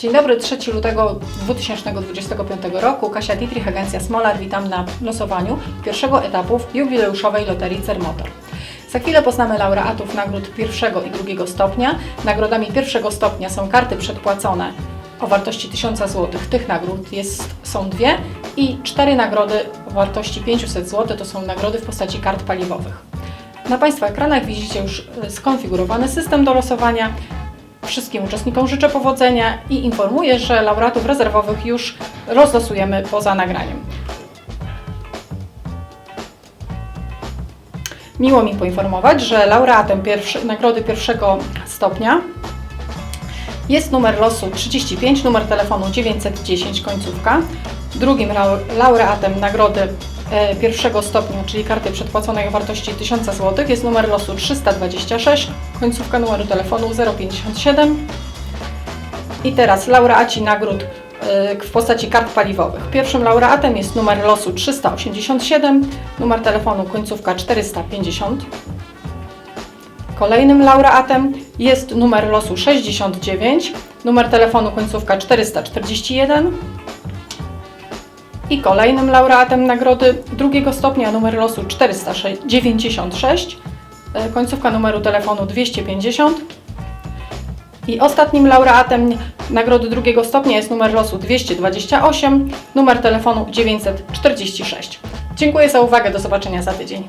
Dzień dobry, 3 lutego 2025 roku. Kasia Dietrich, agencja Smolar. Witam na losowaniu pierwszego etapu jubileuszowej loterii Cermotor. Za chwilę poznamy laureatów nagród pierwszego i drugiego stopnia. Nagrodami pierwszego stopnia są karty przedpłacone o wartości 1000 zł. Tych nagród jest, są dwie i cztery nagrody o wartości 500 zł. To są nagrody w postaci kart paliwowych. Na Państwa ekranach widzicie już e, skonfigurowany system do losowania. Wszystkim uczestnikom życzę powodzenia i informuję, że laureatów rezerwowych już rozlosujemy poza nagraniem. Miło mi poinformować, że laureatem pierwszy, nagrody pierwszego stopnia jest numer losu 35, numer telefonu 910 końcówka. Drugim lau- laureatem nagrody pierwszego stopnia, czyli karty przedpłaconej o wartości 1000 zł jest numer losu 326, końcówka numeru telefonu 057. I teraz laureaci nagród e, w postaci kart paliwowych. Pierwszym laureatem jest numer losu 387, numer telefonu końcówka 450. Kolejnym laureatem jest numer losu 69, numer telefonu końcówka 441. I kolejnym laureatem nagrody drugiego stopnia numer losu 496, e, końcówka numeru telefonu 250. I ostatnim laureatem nagrody drugiego stopnia jest numer losu 228, numer telefonu 946. Dziękuję za uwagę, do zobaczenia za tydzień.